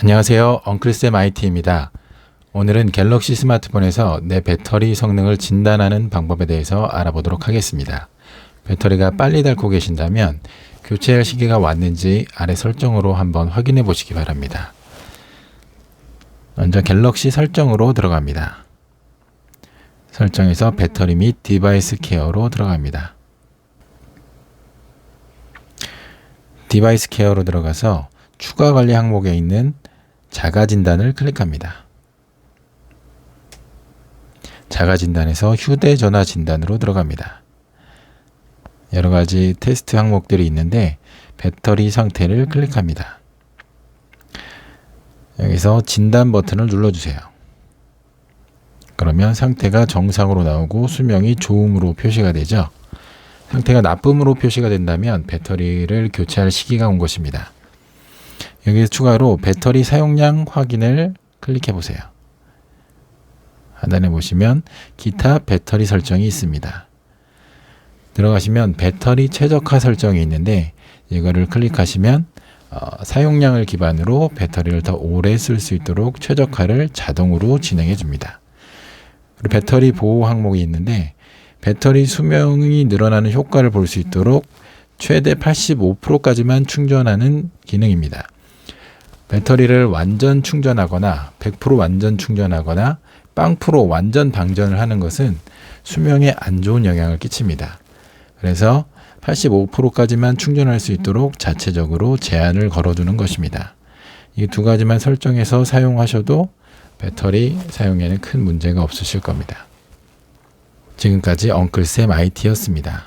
안녕하세요. 엉클쌤 IT입니다. 오늘은 갤럭시 스마트폰에서 내 배터리 성능을 진단하는 방법에 대해서 알아보도록 하겠습니다. 배터리가 빨리 닳고 계신다면 교체할 시기가 왔는지 아래 설정으로 한번 확인해 보시기 바랍니다. 먼저 갤럭시 설정으로 들어갑니다. 설정에서 배터리 및 디바이스 케어로 들어갑니다. 디바이스 케어로 들어가서 추가 관리 항목에 있는 자가 진단을 클릭합니다. 자가 진단에서 휴대전화 진단으로 들어갑니다. 여러 가지 테스트 항목들이 있는데 배터리 상태를 클릭합니다. 여기서 진단 버튼을 눌러주세요. 그러면 상태가 정상으로 나오고 수명이 좋음으로 표시가 되죠. 상태가 나쁨으로 표시가 된다면 배터리를 교체할 시기가 온 것입니다. 여기서 추가로 배터리 사용량 확인을 클릭해 보세요. 하단에 보시면 기타 배터리 설정이 있습니다. 들어가시면 배터리 최적화 설정이 있는데 이거를 클릭하시면 어, 사용량을 기반으로 배터리를 더 오래 쓸 수 있도록 최적화를 자동으로 진행해 줍니다. 그리고 배터리 보호 항목이 있는데 배터리 수명이 늘어나는 효과를 볼 수 있도록 최대 85%까지만 충전하는 기능입니다. 배터리를 완전 충전하거나 100% 완전 충전하거나 빵프로 완전 방전을 하는 것은 수명에 안 좋은 영향을 끼칩니다. 그래서 85%까지만 충전할 수 있도록 자체적으로 제한을 걸어두는 것입니다. 이 두 가지만 설정해서 사용하셔도 배터리 사용에는 큰 문제가 없으실 겁니다. 지금까지 엉클쌤 IT였습니다.